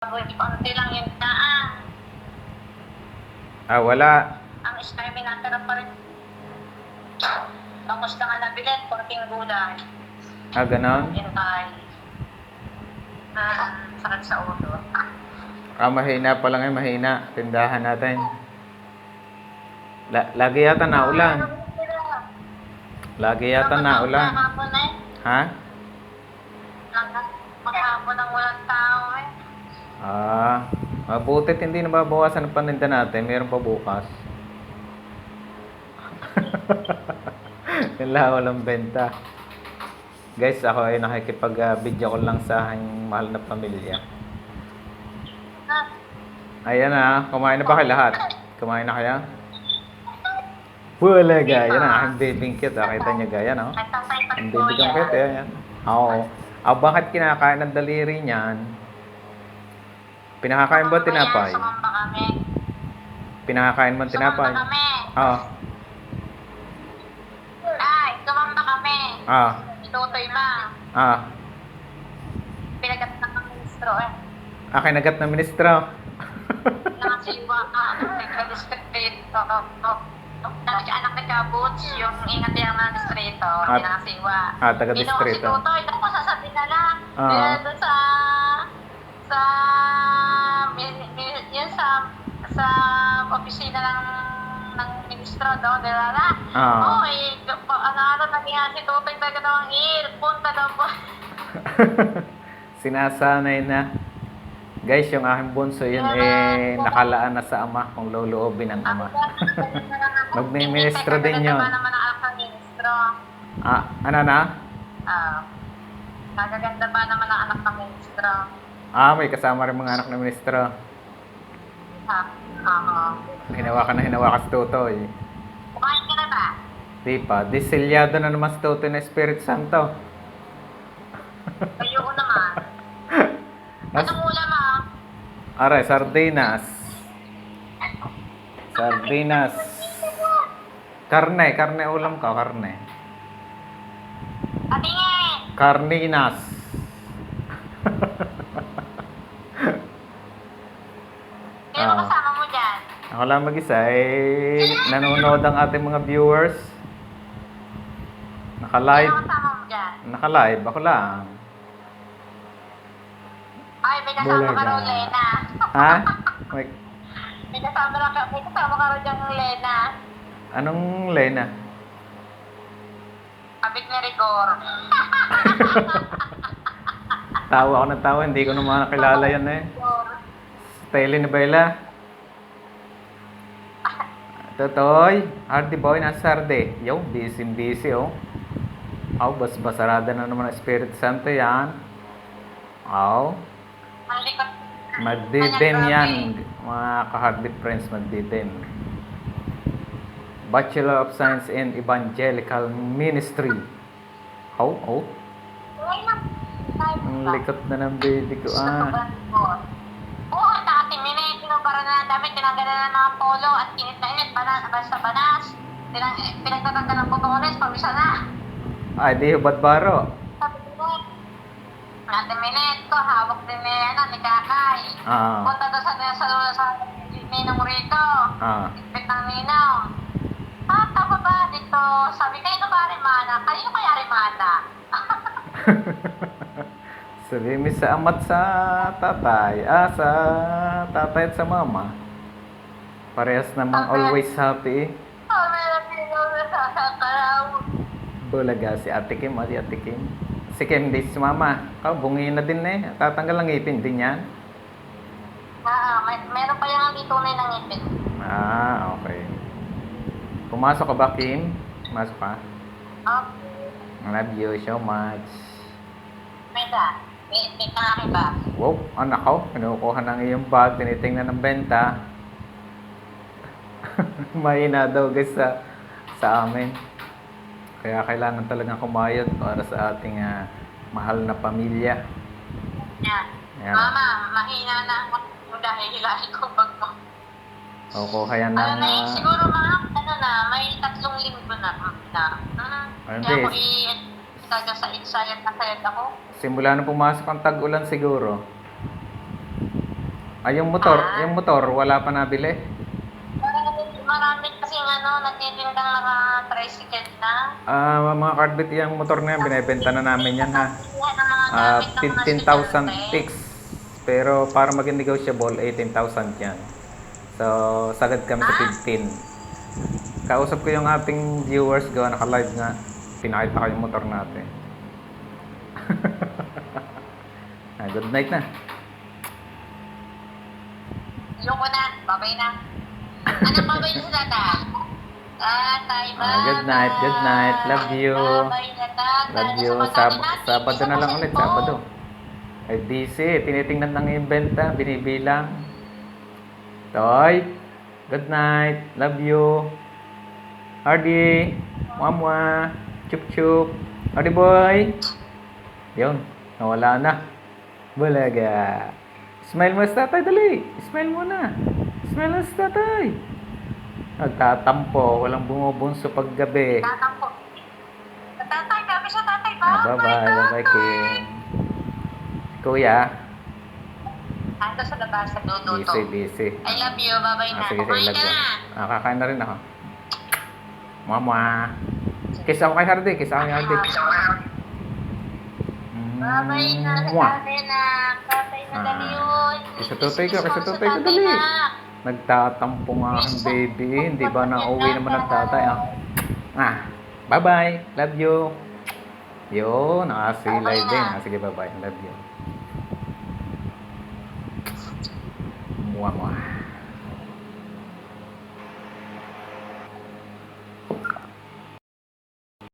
Konti lang yung daan. Ah, wala. Ang Sky may natira pa rin. Tapos na nga nabilan, konting gulay. Ah, ganon? Intay. Ah, sakit sa ulo. Ah, mahina pa lang eh, mahina. Tindahan natin. La lagi yata na ulan. Lagi yata na ulan. Eh. Ha? Maghapon ang walang tao eh. Ah, mabutit hindi nababawasan ang paninda natin. Meron pa bukas. Wala walang benta. Guys, ako ay nakikipag-video ko lang sa aking mahal na pamilya. Ah, Ayan na, kumain na ba kayo lahat? Kumain na kaya? Wala gaya na, aking baby cute. Ah. Kita niyo gaya, no? Ang Ang baby kong cute. Oo. Ah, bakit kinakain ng daliri niyan? Pinakakain ba tinapay? Sumamba kami. Pinakakain mo tinapay? Sumamba kami. Ah, Ay, sumamba kami. ah, Itutoy ma. ah. Pinagat ng ministro eh. Ah, kinagat na ministro. Nakasiwa ka. Nagka-distrito. Anak ni Kabuts, yung ingat yung mga distrito. At- nakasiwa. Ah, taga Ginawa si. Tutoy. Naku, sasabihin na lang. Ah. Doon sa... Sa... Yun sa... Sa opisina ng ng ministro daw, di ba na? Ah. Oo, eh, pa- ano, ano, naging nga si Tutoy talaga daw ang. Punta daw po. Sinasanay na. Guys, yung aking bunso yun eh nakalaan na sa ama kung loloobin ng ama. Magmi-ministro din yun. Naman ang anak ng ministro? Ah, ano na? Ah. Kagaganda ba naman ang anak ng ministro? Ah, may kasama rin mga anak ng ministro. Ha? Oo. Hinawakan na hinawakan si Tutoy. Kumain ka na ba? Di pa, disilyado na naman si Tutoy ng Espiritu Santo. Ayoko naman. Anong ulam ah? aray, sardinas. Sardinas. Karne, karne ulam ka, karne. Patingin! Carninas. Sino Ah. kasama mo dyan? Ako lang mag-isa, eh, nanonood ang ating mga viewers. Naka-live. dyan? Naka-live, ako lang. Ay, may kasama ka raw, Lena. Ha? May, May kasama ka, may kasama ka raw dyan, Lena. anong Lena? Kabit ni Rigor. Tawa ako ng tawa, hindi ko naman nakilala yan eh. Style ni Bella. Totoy, Hardy Boy, nasa Sarde. Yo, busy busy oh. Aw, bas basarada na naman ang Espiritu Santo yan. Aw, Ang likod. magdidim yan. Mga ka-Hardy friends, magdidim. Bachelor of Science in Evangelical Ministry. Aw, oh. Ang likot na ng baby ko. Ah. Oo, dati minute, tinubara na ng polo at init na init, banas, basta banas. Tinang, pinagtatanggal ng butones, pabisa na. Ay, di hubad baro. Sabi ko, Ate Minette, to, hawak din ni, ano, ni Kakay. Ah. Punta doon sa, sa, sa, sa ninong rito. Ah. Ikpit ng ninong. Ah, tama ba dito? Sabi, kayo na ba Rimana? Kanino kaya Rimana? Sabi mi sa amat sa tatay, ah, sa tatay at sa mama. Parehas namang always happy. Oh, meron dito sa sakaraw. Bulaga si Ate Kim, o si Ate Kim. Si Kim, di si mama. Kau, bungi na din eh. Tatanggal ang ngipin din yan. Ah, may, meron pa yung dito na ng ngipin. Ah, okay. Pumasok ka ba, Kim? Pumasok ka? Oh, I love you so much. may da. May ng aking ba? Wow, anak ko, kinukuha ng iyong bag, tinitingnan ng benta. Mahina daw guys sa, sa amin. Kaya kailangan talaga kumayod para sa ating ah, mahal na pamilya. Yan. Ayan. Mama, mahina na ako dahil hilahin ko pag mo. O kuha yan ng... Ano na ah, siguro mga, ano na, may tatlong linggo na. na. Hmm. Kaya ako Des. i- taga sa insayad na sayad ako. simula nung pumasok ang tag-ulan siguro. Ay, yung motor, Ah. yung motor, wala pa nabili. Marami, marami kasi ano, nagtitindang mga tricycle na. Ah, mga cardbit yung motor na yan, binebenta na namin yan ha. Ah, gamit ng mga 15,000 estudyante. fix. Pero para maging negotiable, 18,000 yan. So, sagad kami sa 15. Kausap ko yung ating viewers, gawa naka-live nga. Pinakita ko yung motor natin. ah, good night na. Yung una, babay na. Anong babay na sa tatay? Tatay, Ah, good night, good night. Love you. Babay na tatay. Love you. Sab Sabado na pa lang ulit. Sabado. Ay, busy. Tinitingnan ng inventa, binibilang. Toy, good night. Love you. Hardy, Mwamwa, Chup Chup. Hardy boy. Yun, nawala na. Bulaga. Smile mo sa tatay, dali. Smile mo na. Smile mo sa tatay. Nagtatampo, walang bumubunso paggabi. Tatang po. Sa tatay, kami sa tatay. Ah, bye-bye, bye-bye, Kim. Kuya, Ando sa labas, sa duduto. busy, busy. I love you, babay Ah, na. sige, sige, love you. na. Ah, kakain na rin ako. Mama. Kiss ako kay Hardy, kiss ako kay Hardy. Babay na sa Mwah. tatay na. Tatay na Ah. dali yun. Kisa tutoy ka, Kiss kisa mo sa ka, tatay dali. na. Nagtatampo nga ang baby. Hindi ba nauwi naman ng tatay? Ah, ah bye-bye. Love you. Yo, nakasilay din. Ah, sige, bye-bye. Love you. Mwah, mwah.